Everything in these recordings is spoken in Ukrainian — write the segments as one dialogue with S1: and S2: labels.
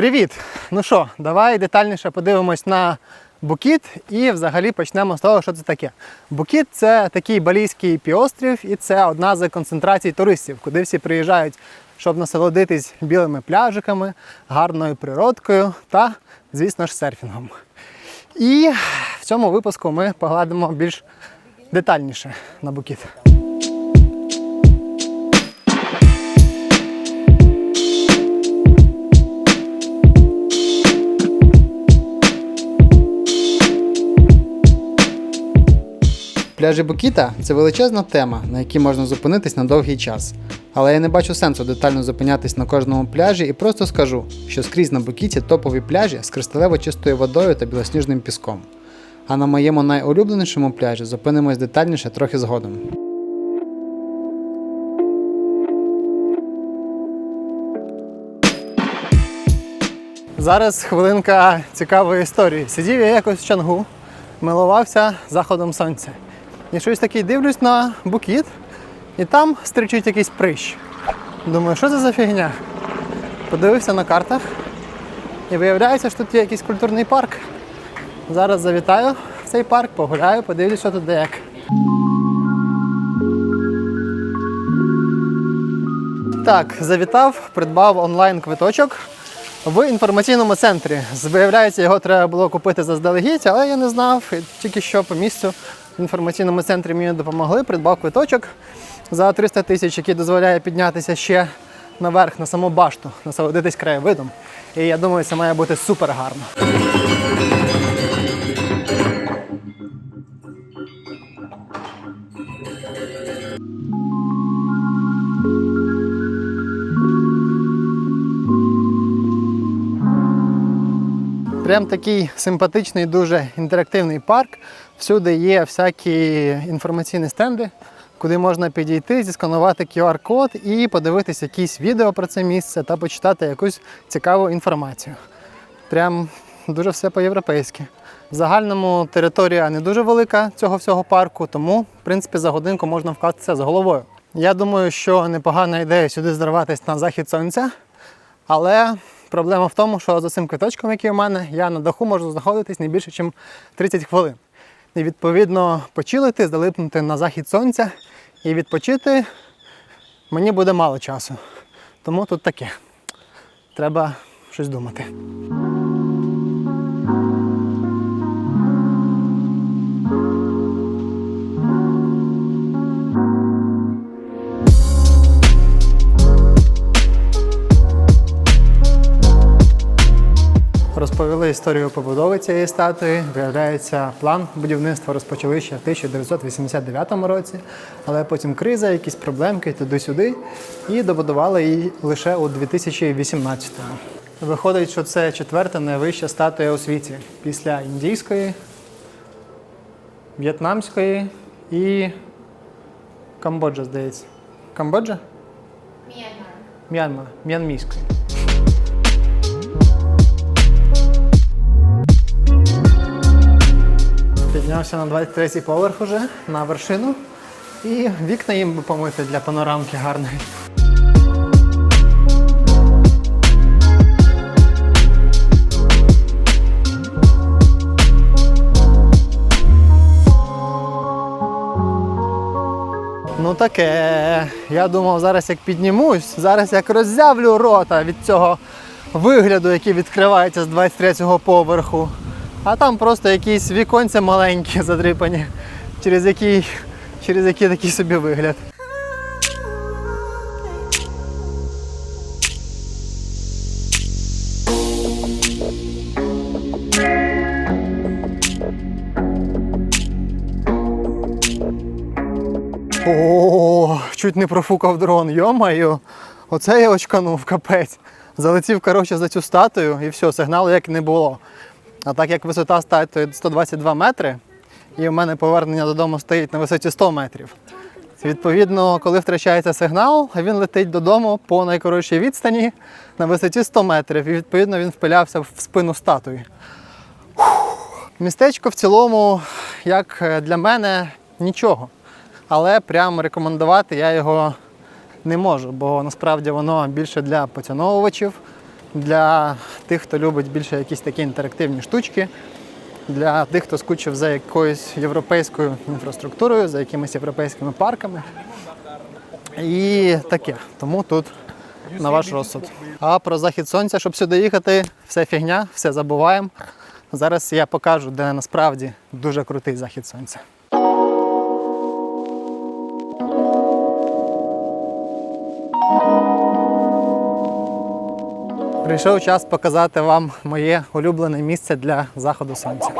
S1: Привіт! Ну що, давай детальніше подивимось на Букіт і взагалі почнемо з того, що це таке. Букіт це такий балійський півострів, і це одна з концентрацій туристів, куди всі приїжджають, щоб насолодитись білими пляжиками, гарною природкою та, звісно ж, серфінгом. І в цьому випуску ми погладимо більш детальніше на букіт. Пляжі Букіта це величезна тема, на якій можна зупинитись на довгий час. Але я не бачу сенсу детально зупинятись на кожному пляжі і просто скажу, що скрізь на Букіті топові пляжі з кристалево чистою водою та білосніжним піском. А на моєму найулюбленішому пляжі зупинимось детальніше трохи згодом. Зараз хвилинка цікавої історії. Сидів я якось в Чангу, милувався заходом сонця. І щось таке дивлюсь на букіт, і там стричить якийсь прищ. Думаю, що це за фігня? Подивився на картах і виявляється, що тут є якийсь культурний парк. Зараз завітаю в цей парк, погуляю, подивлюсь, що тут де. Так, завітав, придбав онлайн квиточок в інформаційному центрі. Виявляється, його треба було купити заздалегідь, але я не знав. Тільки що по місцю в інформаційному центрі мені допомогли, придбав квиточок за 300 тисяч, який дозволяє піднятися ще наверх на саму башту, насолодитись краєвидом. І я думаю, це має бути супер гарно. Прям такий симпатичний, дуже інтерактивний парк. Всюди є всякі інформаційні стенди, куди можна підійти, зісканувати QR-код і подивитись якісь відео про це місце та почитати якусь цікаву інформацію. Прям дуже все по-європейськи. В загальному територія не дуже велика цього всього парку, тому, в принципі, за годинку можна вкластися з головою. Я думаю, що непогана ідея сюди зриватись на захід сонця. Але проблема в тому, що за цим квиточком, який у мене, я на даху можу знаходитись не більше, ніж 30 хвилин. І відповідно почилити, залипнути на захід сонця і відпочити мені буде мало часу. Тому тут таке. Треба щось думати. Історію побудови цієї статуї. Виявляється, план будівництва розпочали ще в 1989 році, але потім криза, якісь проблемки туди-сюди, і добудували її лише у 2018-му. Виходить, що це четверта найвища статуя у світі після індійської, в'єтнамської і Камбоджа, здається. Камбоджа?
S2: Мьянмар.
S1: М'янма, м'янмійської. Піднявся на 23 поверх уже на вершину. І вікна їм би помити для панорамки гарної. Ну таке. Я думав, зараз як піднімусь, зараз як роззявлю рота від цього вигляду, який відкривається з 23-го поверху. А там просто якісь віконця маленькі задрипані, через які, через які такий собі вигляд. О, чуть не профукав дрон, йомаю. Оце я очканув, капець. Залетів коротше, за цю статую і все, сигналу як не було. А так як висота статуї 122 метри, і в мене повернення додому стоїть на висоті 100 метрів. Відповідно, коли втрачається сигнал, він летить додому по найкоротшій відстані на висоті 100 метрів, і відповідно він впилявся в спину статуї. Містечко в цілому, як для мене, нічого. Але прям рекомендувати я його не можу, бо насправді воно більше для поціновувачів. Для тих, хто любить більше якісь такі інтерактивні штучки, для тих, хто скучив за якоюсь європейською інфраструктурою, за якимись європейськими парками. І таке. Тому тут на ваш розсуд. А про захід сонця, щоб сюди їхати, все фігня, все забуваємо. Зараз я покажу, де насправді дуже крутий захід сонця. Прийшов час показати вам моє улюблене місце для заходу сонця.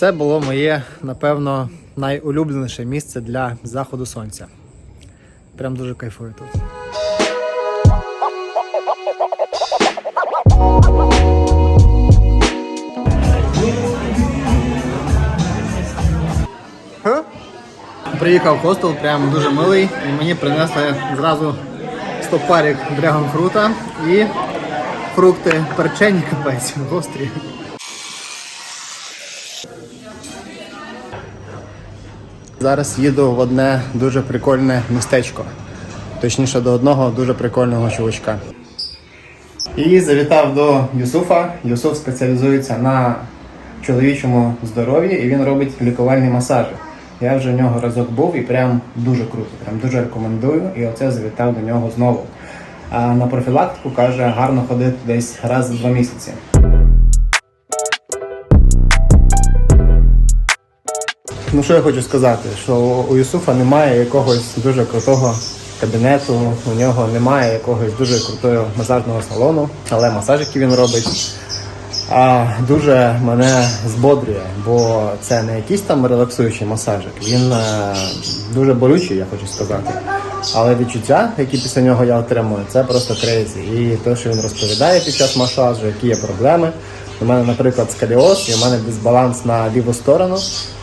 S1: Це було моє, напевно, найулюбленіше місце для заходу сонця. Прям дуже кайфую тут. Приїхав в хостел, прям дуже милий, і мені принесли зразу стопарик драгонфрута і фрукти перчені капець, гострі. Зараз їду в одне дуже прикольне містечко. Точніше, до одного дуже прикольного чувачка. І завітав до Юсуфа. Юсуф спеціалізується на чоловічому здоров'ї і він робить лікувальні масажі. Я вже в нього разок був і прям дуже круто, прям дуже рекомендую. І оце завітав до нього знову. А на профілактику каже, гарно ходити десь раз в два місяці. Ну що я хочу сказати, що у Юсуфа немає якогось дуже крутого кабінету, у нього немає якогось дуже крутого масажного салону, але масаж, який він робить, а, дуже мене збодрює, бо це не якийсь там релаксуючий масажик. Він е, дуже болючий, я хочу сказати. Але відчуття, які після нього я отримую, це просто крейзі. І те, що він розповідає під час масажу, які є проблеми. У мене, наприклад, скаліоз, і у мене дисбаланс на ліву сторону.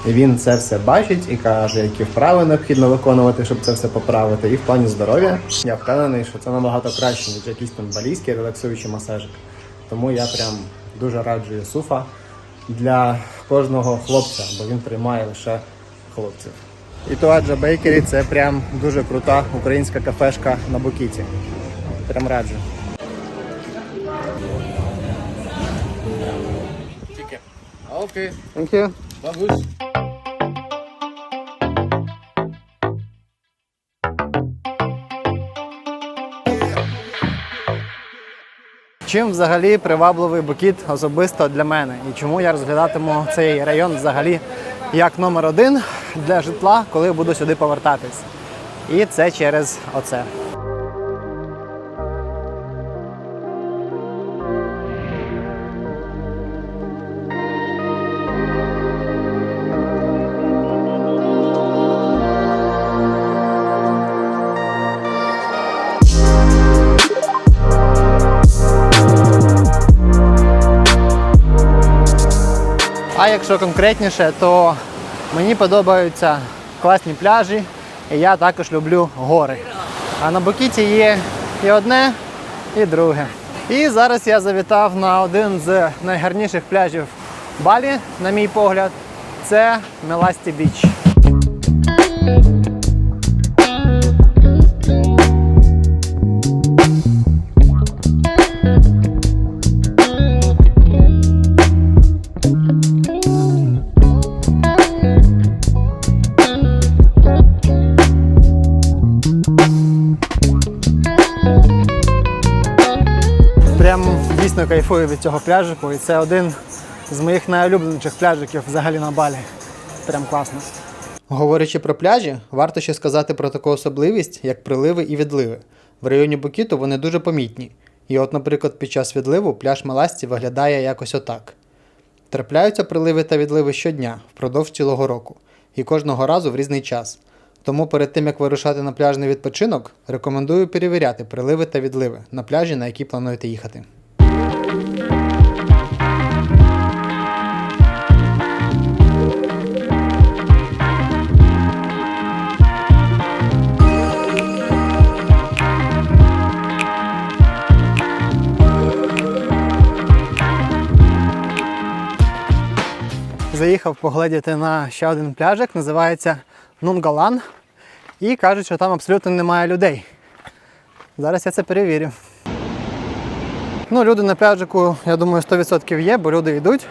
S1: І він це все бачить і каже, які вправи необхідно виконувати, щоб це все поправити. І в плані здоров'я я впевнений, що це набагато краще, ніж якийсь там балійський релаксуючий масажик. Тому я прям дуже раджу Юсуфа для кожного хлопця, бо він приймає лише хлопців. І Туаджа Бейкері це прям дуже крута українська кафешка на Букіті. Прям раджу.
S2: Okay,
S1: Thank you.
S2: war.
S1: Чим взагалі привабливий букіт особисто для мене? І чому я розглядатиму цей район взагалі як номер один для житла, коли буду сюди повертатись? І це через оце. А якщо конкретніше, то мені подобаються класні пляжі, і я також люблю гори. А на Букіті є і одне, і друге. І зараз я завітав на один з найгарніших пляжів Балі, на мій погляд, це Меласті Біч. Кайфую від цього пляжику. І це один з моїх найулюбленіших пляжиків взагалі на балі. Прям класно. Говорячи про пляжі, варто ще сказати про таку особливість, як приливи і відливи. В районі Букіту вони дуже помітні. І от, наприклад, під час відливу пляж Маласті виглядає якось отак. Трапляються приливи та відливи щодня впродовж цілого року, і кожного разу в різний час. Тому перед тим як вирушати на пляжний відпочинок, рекомендую перевіряти приливи та відливи на пляжі, на які плануєте їхати. Заїхав поглядіти на ще один пляжик, називається Нунгалан. І кажуть, що там абсолютно немає людей. Зараз я це перевірю. Ну, люди на пляжику, я думаю, 100% є, бо люди йдуть.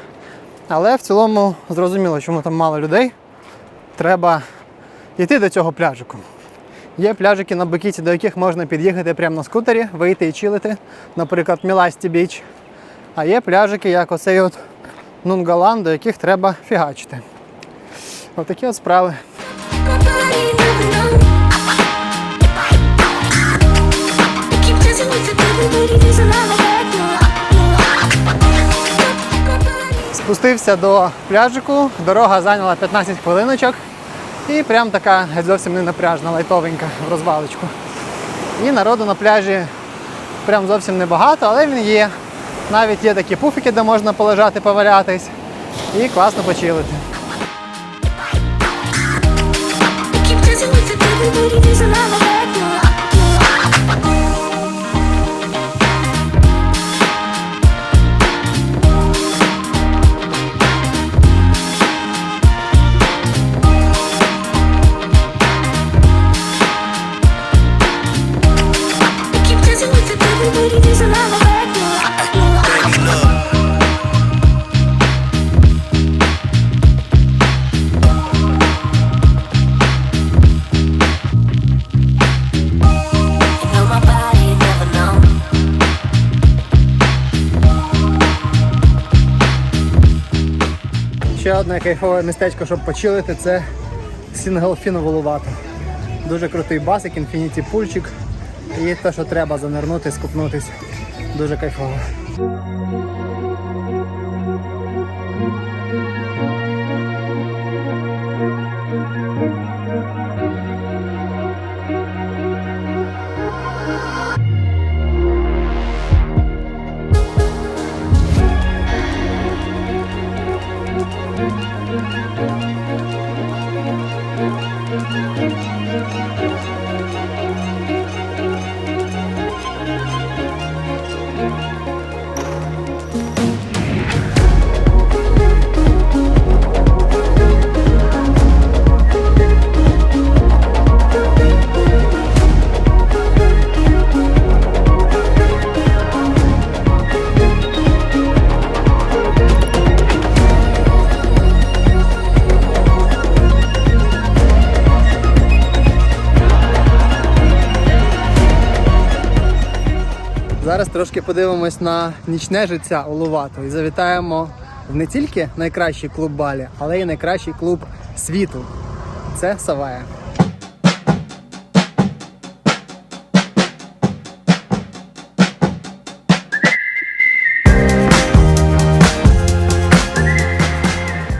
S1: Але в цілому зрозуміло, чому там мало людей. Треба йти до цього пляжику. Є пляжики на Бекіті, до яких можна під'їхати прямо на скутері, вийти і чилити, наприклад, Міласті Біч. А є пляжики, як оцей от Нунгалан, до яких треба фігачити. Отакі от справи. Спустився до пляжику, дорога зайняла 15 хвилиночок. І прям така зовсім не напряжна, лайтовенька в розвалочку. І народу на пляжі прям зовсім небагато, але він є. Навіть є такі пуфіки, де можна полежати, повалятись. І класно почилити.
S3: Keep dancing with the devil, but it isn't all
S1: Ще одне кайфове містечко, щоб почилити, це Сінглфін Вулувато. Дуже крутий басик, інфініті пульчик. І те, що треба занирнути, скупнутись. Дуже кайфово. Трошки подивимось на нічне життя Улувату і завітаємо в не тільки найкращий клуб Балі, але й найкращий клуб світу. Це Савая.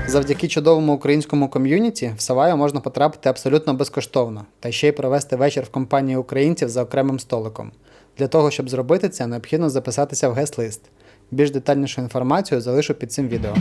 S1: Завдяки чудовому українському ком'юніті в Саваю можна потрапити абсолютно безкоштовно та ще й провести вечір в компанії українців за окремим столиком. Для того, щоб зробити це, необхідно записатися в гест-лист. Більш детальнішу інформацію залишу під цим відео.